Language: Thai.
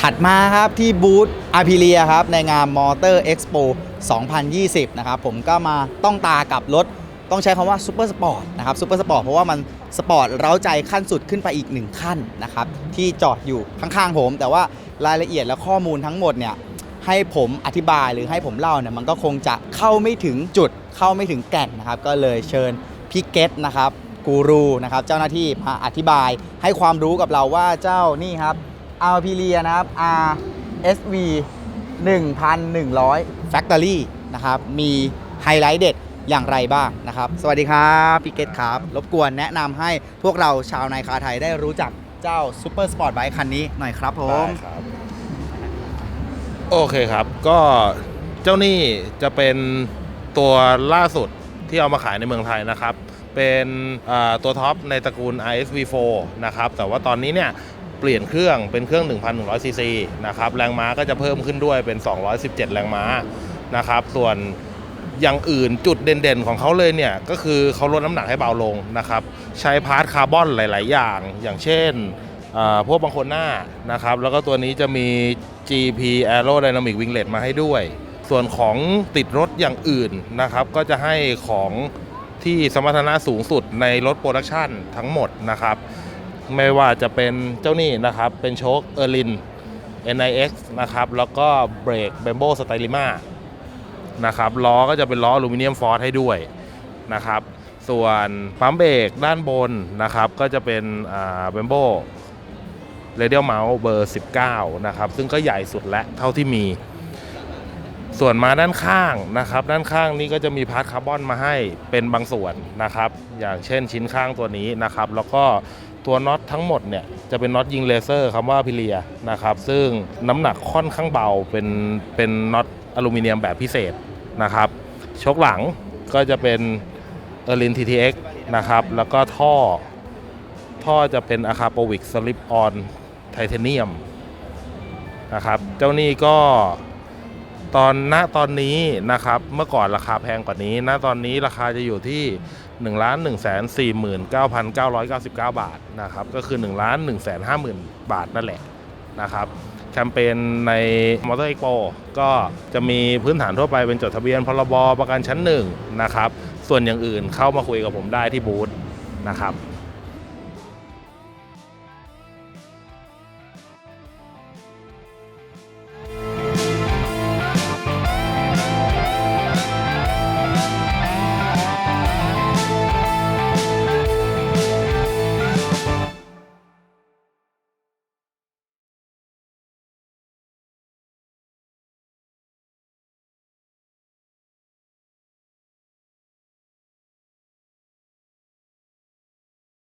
ถัดมาครับที่บูธอาพิเลียครับในงานมอเตอร์เอ็กซ์โป2020 นะครับผมก็มาต้องตากับรถต้องใช้คำว่าซูเปอร์สปอร์ตนะครับซูเปอร์สปอร์ตเพราะว่ามันสปอร์ตเร้าใจขั้นสุดขึ้นไปอีกหนึ่งขั้นนะครับที่จอดอยู่ข้างๆผม แต่ว่ารายละเอียดและข้อมูลทั้งหมดเนี่ยให้ผมอธิบายหรือให้ผมเล่าเนี่ยมันก็คงจะเข้าไม่ถึงจุดเข้าไม่ถึงแก่นนะครับ ก็เลยเชิญพี่เกตนะครับกูรูนะครับเจ้าหน้าที่มาอธิบายให้ความรู้กับเราว่าเจ้านี่ครับ อัลพิเลียนะครับ RSV 1,100 Factory นะครับ มีไฮไลท์เด็ดอย่างไรบ้างนะครับ สวัสดีครับพี่เกตครับ รบกวนแนะนำให้พวกเราชาวนายคาไทยได้รู้จักเจ้าซูเปอร์สปอร์ตไบค์คันนี้หน่อยครับผม ได้ครับโอเคครับ ก็เจ้านี่จะเป็นตัวล่าสุดที่เอามาขายในเมืองไทยนะครับ เป็นอ่าตัวท็อปในตระกูล RSV4 นะครับ แต่ว่าตอนนี้เนี่ยเปลี่ยนเครื่องเป็นเครื่อง 1,100ซีซีนะครับแรงม้าก็จะเพิ่มขึ้นด้วยเป็น 217 แรงม้านะครับส่วนอย่างอื่นจุดเด่นๆของเขาเลยเนี่ยก็คือเขาลดน้ำหนักให้เบาลงนะครับใช้พาร์ทคาร์บอนหลาย ๆ อย่าง อย่างเช่นพวกบางคนหน้านะครับแล้วก็ตัวนี้จะมี GP Aerodynamic Winglet มาให้ด้วย ส่วนของติดรถอย่างอื่นนะครับก็จะให้ของที่สมรรถนะสูงสุดในรถโปรดักชันทั้งหมดนะครับ ไม่ว่าจะเป็นเจ้านี่นะครับ เป็นโชคเออร์ลิน NIX นะครับ แล้วก็เบรก b บมโบสไตลิมานะครับ ล้อก็จะเป็นล้ออลูมิเนียมฟอร์ให้ด้วยนะครับ ส่วนปั๊มเบรกด้านบนนะครับ ก็จะเป็นอ่า b บมโบเรเดียลเมาส์เบอร์ 19 นะครับ ซึ่งก็ใหญ่สุดและเท่าที่มี ส่วนมาด้านข้างนะครับ ด้านข้างนี้ก็จะมีพาร์ทคาร์บอนมาให้เป็นบางส่วนนะครับ อย่างเช่นชิ้นข้างตัวนี้นะครับ แล้วก็ ตัวน็อตทั้งหมดเนี่ยจะเป็นน็อตยิงเลเซอร์คำว่าพิเลียนะครับซึ่งน้ำหนักค่อนข้างเบาเป็นเป็นน็อตอลูมิเนียมแบบพิเศษนะครับชกหลังก็จะเป็นเออร์ลิน TTX นะครับแล้วก็ท่อ ท่อจะเป็นอะคาโปวิกสลิปออนไทเทเนียมนะครับเจ้านี่ก็ ตอนณตอนนี้นะครับเมื่อก่อนราคาแพงกว่านี้ณตอนนี้ราคาจะอยู่ที่1 1 4 9 9 9 9 บาทนะครับก็คือ 1 1 5 0 0 0 0 บาทนั่นแหละนะครับแคมเปญในมอเตอร์เอ็กโปก็จะมีพื้นฐานทั่วไปเป็นจดทะเบียนพรบประกันชั้นหนึ่งนะครับส่วนอย่างอื่นเข้ามาคุยกับผมได้ที่บูธนะครับ